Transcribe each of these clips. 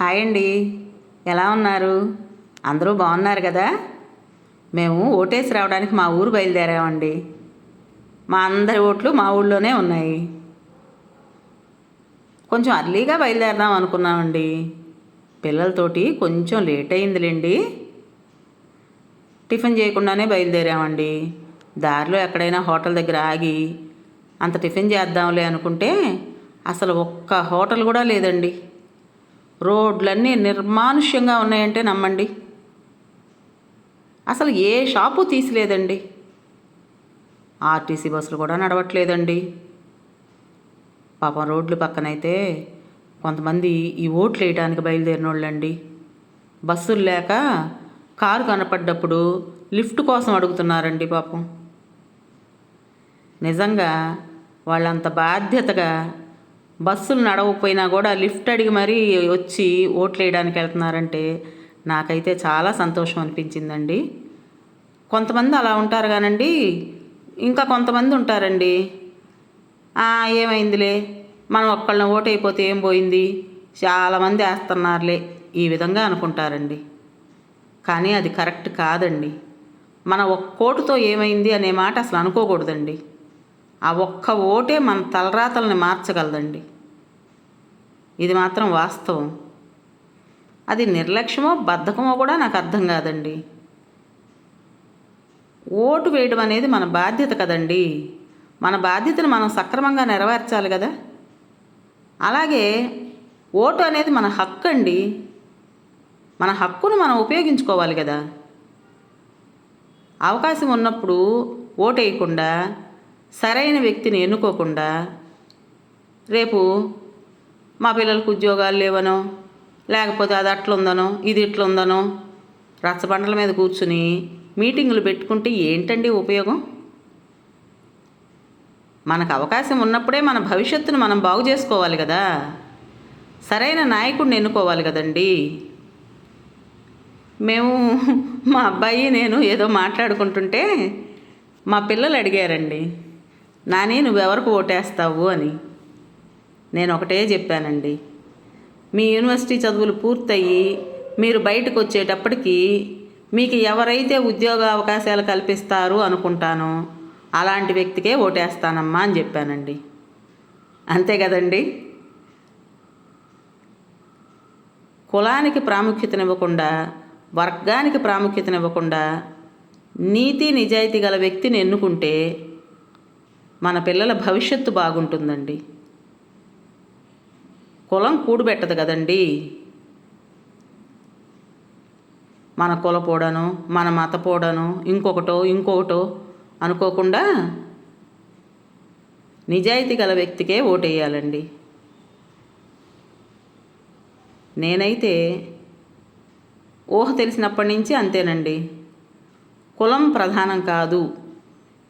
Hi అండి. ఎలా ఉన్నారు? అందరూ బాగున్నారు కదా? మేము ఓటేసి రావడానికి మా ఊరు బయలుదేరామండి. మా అందరి ఓట్లు మా ఊళ్ళోనే ఉన్నాయి. కొంచెం అర్లీగా బయలుదేరదాం అనుకున్నామండి. పిల్లలతోటి కొంచెం లేట్ అయిందిలేండి. టిఫిన్ చేయకుండానే బయలుదేరామండి. దారిలో ఎక్కడైనా హోటల్ దగ్గర ఆగి అంత టిఫిన్ చేద్దాంలే అనుకుంటే అసలు ఒక్క హోటల్ కూడా లేదండి. రోడ్లన్నీ నిర్మానుష్యంగా ఉన్నాయంటే నమ్మండి. అసలు ఏ షాపు తీసిలేదండి. ఆర్టీసీ బస్సులు కూడా నడవట్లేదండి. పాపం రోడ్లు పక్కనైతే కొంతమంది ఈ ఓట్లు వేయడానికి బయలుదేరిన వాళ్ళండి బస్సులు లేక కారు కనపడ్డప్పుడు లిఫ్ట్ కోసం అడుగుతున్నారండి పాపం. నిజంగా వాళ్ళంత బాధ్యతగా బస్సులు నడవకపోయినా కూడా లిఫ్ట్ అడిగి మరీ వచ్చి ఓట్లు వేయడానికి వెళ్తున్నారంటే నాకైతే చాలా సంతోషం అనిపించిందండి. కొంతమంది అలా ఉంటారు కానండి. ఇంకా కొంతమంది ఉంటారండి. ఏమైందిలే? మనం ఒక్కళ్ళని ఓటు అయిపోతే ఏం పోయింది? చాలామంది వేస్తున్నారులే. ఈ విధంగా అనుకుంటారండి. కానీ అది కరెక్ట్ కాదండి. మన ఒక్క ఓటుతో ఏమైంది అనే మాట అసలు అనుకోకూడదండి. ఆ ఒక్క ఓటే మన తలరాతల్ని మార్చగలదండి. ఇది మాత్రం వాస్తవం. అది నిర్లక్ష్యమో బద్ధకమో కూడా నాకు అర్థం కాదండి. ఓటు వేయడం అనేది మన బాధ్యత కదండి. మన బాధ్యతను మనం సక్రమంగా నెరవేర్చాలి కదా. అలాగే ఓటు అనేది మన హక్కు అండి మన హక్కును మనం ఉపయోగించుకోవాలి కదా. అవకాశం ఉన్నప్పుడు ఓటు వేయకుండా సరైన వ్యక్తిని ఎన్నుకోకుండా రేపు మా పిల్లలకు ఉద్యోగాలు లేవనో లేకపోతే అది అట్లుందనో ఇది ఇట్లుందనో రచ్చబండల మీద కూర్చుని మీటింగులు పెట్టుకుంటే ఏంటండి ఉపయోగం? మనకు అవకాశం ఉన్నప్పుడే మన భవిష్యత్తును మనం బాగు చేసుకోవాలి కదా. సరైన నాయకుడిని ఎన్నుకోవాలి కదండి. మేము మా అబ్బాయి నేను ఏదో మాట్లాడుకుంటుంటే మా పిల్లలు అడిగారండి. నాని నువ్వెవరికి ఓటేస్తావు అని. నేను ఒకటే చెప్పానండి. మీ యూనివర్సిటీ చదువులు పూర్తయి మీరు బయటకు వచ్చేటప్పటికి మీకు ఎవరైతే ఉద్యోగ అవకాశాలు కల్పిస్తారు అనుకుంటానో అలాంటి వ్యక్తికే ఓటేస్తానమ్మా అని చెప్పానండి. అంతే కదండి? కులానికి ప్రాముఖ్యతనివ్వకుండా వర్గానికి ప్రాముఖ్యతనివ్వకుండా నీతి నిజాయితీ గల వ్యక్తిని ఎన్నుకుంటే మన పిల్లల భవిష్యత్తు బాగుంటుందండి. కులం కూడుబెట్టదు కదండి. మన కులపోడను మన మతపోడను ఇంకొకటో ఇంకొకటో అనుకోకుండా నిజాయితీ గల వ్యక్తికే ఓటేయాలండి. నేనైతే ఊహ తెలిసినప్పటి నుంచి అంతేనండి. కులం ప్రధానం కాదు.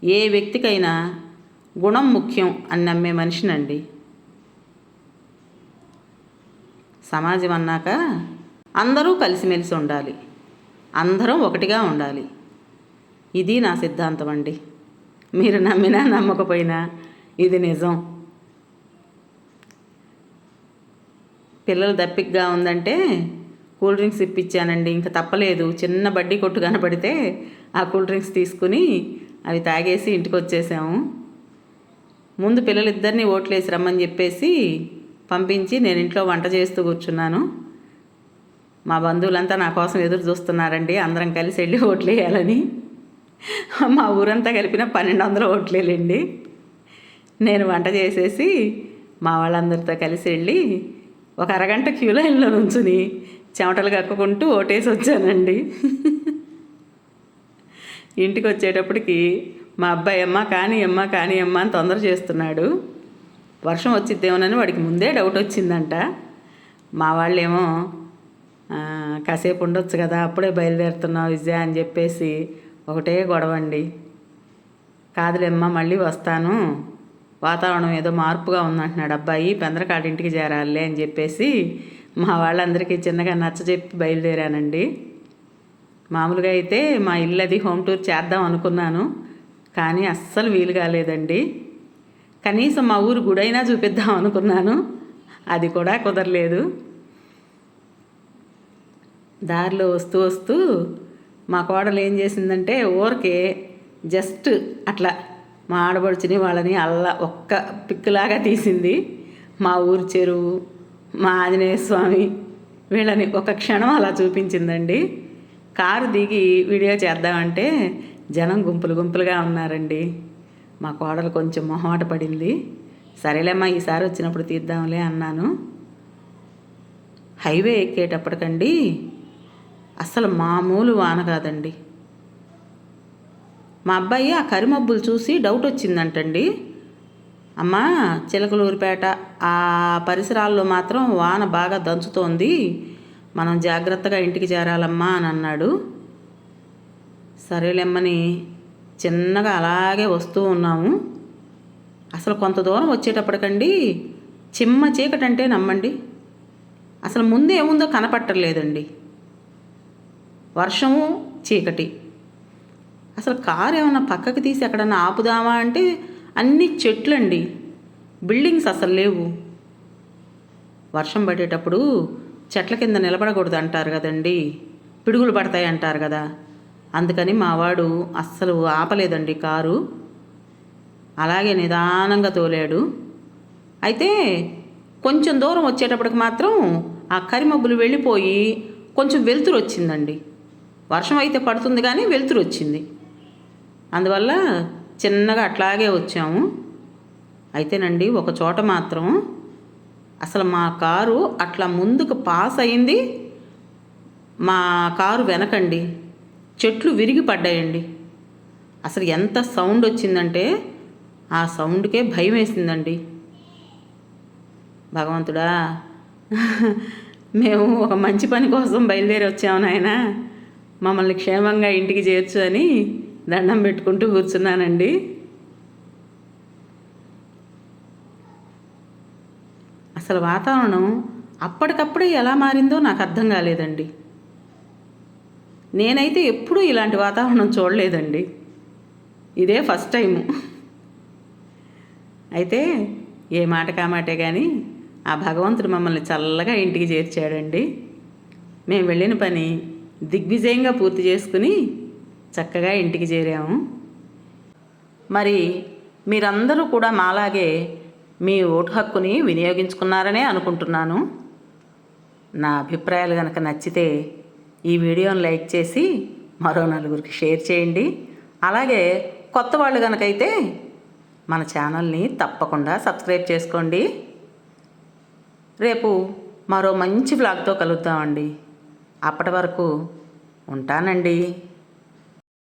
ఏ వ్యక్తికైనా గుణం ముఖ్యం అని నమ్మే మనిషినండి. సమాజం అన్నాక అందరూ కలిసిమెలిసి ఉండాలి. అందరం ఒకటిగా ఉండాలి. ఇది నా సిద్ధాంతం అండి. మీరు నమ్మినా నమ్మకపోయినా ఇది నిజం. పిల్లలు దప్పిగ్గా ఉందంటే కూల్ డ్రింక్స్ ఇప్పించానండి ఇంకా తప్పలేదు. చిన్న బడ్డీ కొట్టు కనపడితే ఆ కూల్ డ్రింక్స్ తీసుకుని అవి తాగేసి ఇంటికి వచ్చేసాము ముందు పిల్లలిద్దరినీ ఓట్లేసి రమ్మని చెప్పేసి పంపించి నేను ఇంట్లో వంట చేస్తూ కూర్చున్నాను. మా బంధువులంతా నా కోసం ఎదురు చూస్తున్నారండి. అందరం కలిసి వెళ్ళి ఓట్లు వేయాలని మా ఊరంతా కలిపిన పన్నెండు వందల ఓట్లేలండి. నేను వంట చేసేసి మా వాళ్ళందరితో కలిసి వెళ్ళి ఒక అరగంట క్యూ లైన్లో నుంచుని చెమటలు కక్కుకుంటూ ఓటేసి వచ్చానండి. ఇంటికి వచ్చేటప్పటికి మా అబ్బాయి అమ్మ కానీ అమ్మ కానీ అమ్మ అని తొందర చేస్తున్నాడు. వర్షం వచ్చిద్దేమోనని వాడికి ముందే డౌట్ వచ్చిందంట. మా వాళ్ళేమో కాసేపు ఉండొచ్చు కదా అప్పుడే బయలుదేరుతున్నావు విజయ అని చెప్పేసి ఒకటే గొడవ అండి కాదులేమ్మా మళ్ళీ వస్తాను. వాతావరణం ఏదో మార్పుగా ఉందంటున్నాడు అబ్బాయి పెందరకాడ ఇంటికి చేరాలి అని చెప్పేసి మా వాళ్ళందరికీ చిన్నగా నచ్చ చెప్పి బయలుదేరానండి. మామూలుగా అయితే మా ఇల్లు అది హోమ్ టూర్ చేద్దాం అనుకున్నాను. కానీ అస్సలు వీలు కాలేదండి. కనీసం మా ఊరు గుడైనా చూపిద్దాం అనుకున్నాను. అది కూడా కుదరలేదు. దారిలో వస్తూ వస్తూ మా కోడలు ఏం చేసిందంటే ఊరికే జస్ట్ అట్లా మా ఆడబడుచుని వాళ్ళని అల్లా ఒక్క పిక్కులాగా తీసింది. మా ఊరి చెరువు మా ఆంజనేయ స్వామి వీళ్ళని ఒక క్షణం అలా చూపించిందండి. కారు దిగి వీడియో చేద్దామంటే జనం గుంపులు గుంపులుగా ఉన్నారండి. మా కోడలు కొంచెం మొహమాట పడింది. సరేలేమ్మా ఈసారి వచ్చినప్పుడు తీద్దాంలే అన్నాను. హైవే ఎక్కేటప్పటికండి అసలు మామూలు వాన కాదండి. మా అబ్బాయి ఆ కరిమబ్బులు చూసి డౌట్ వచ్చిందంటండి. అమ్మా చిలకలూరిపేట ఆ పరిసరాల్లో మాత్రం వాన బాగా దంచుతోంది. మనం జాగ్రత్తగా ఇంటికి చేరాలమ్మా అని అన్నాడు. సరేలేమ్మని చిన్నగా అలాగే వస్తూ ఉన్నాము. అసలు కొంత దూరం వచ్చేటప్పటికండి చిమ్మ చీకటి అంటే నమ్మండి. అసలు ముందు ఏముందో కనపట్టలేదండి వర్షము చీకటి. అసలు కారు ఏమన్నా పక్కకి తీసి ఎక్కడన్నా ఆపుదామా అంటే అన్ని చెట్లండి. బిల్డింగ్స్ అసలు లేవు. వర్షం పడేటప్పుడు చెట్ల కింద నిలబడకూడదు అంటారు కదండి. పిడుగులు పడతాయి అంటారు కదా. అందుకని మావాడు అస్సలు ఆపలేదండి కారు. అలాగే నిదానంగా తోలాడు. అయితే కొంచెం దూరం వచ్చేటప్పటికి మాత్రం ఆ కరిమబ్బులు వెళ్ళిపోయి కొంచెం వెలుతురు వచ్చిందండి. వర్షం అయితే పడుతుంది కానీ వెలుతురు వచ్చింది. అందువల్ల చిన్నగా అట్లాగే వచ్చాము. అయితేనండి ఒక చోట మాత్రం అసలు మా కారు అట్లా ముందుకు పాస్ అయింది. మా కారు వెనకండి. చెట్లు విరిగి పడ్డాయండి అసలు ఎంత సౌండ్ వచ్చిందంటే ఆ సౌండ్కే భయం వేసిందండి. భగవంతుడా మేము ఒక మంచి పని కోసం బయలుదేరి వచ్చాము నాయన. మమ్మల్ని క్షేమంగా ఇంటికి చేర్చు అని దండం పెట్టుకుంటూ కూర్చున్నానండి. అసలు వాతావరణం అప్పటికప్పుడే ఎలా మారిందో నాకు అర్థం కాలేదండి. నేనైతే ఎప్పుడూ ఇలాంటి వాతావరణం చూడలేదండి. ఇదే ఫస్ట్ టైము. అయితే ఏ మాట కామాటే కానీ ఆ భగవంతుడు మమ్మల్ని చల్లగా ఇంటికి చేర్చాడండి. మేము వెళ్ళిన పని దిగ్విజయంగా పూర్తి చేసుకుని చక్కగా ఇంటికి చేరాము. మరి మీరందరూ కూడా మాలాగే మీ ఓటు హక్కుని వినియోగించుకున్నారనే అనుకుంటున్నాను. నా అభిప్రాయాలు కనుక నచ్చితే ఈ వీడియోని లైక్ చేసి మరో నలుగురికి షేర్ చేయండి. అలాగే కొత్త వాళ్ళు కనుకైతే మన ఛానల్ని తప్పకుండా సబ్స్క్రైబ్ చేసుకోండి. రేపు మరో మంచి బ్లాగ్తో కలుద్దామండి. అప్పటి వరకు ఉంటానండి.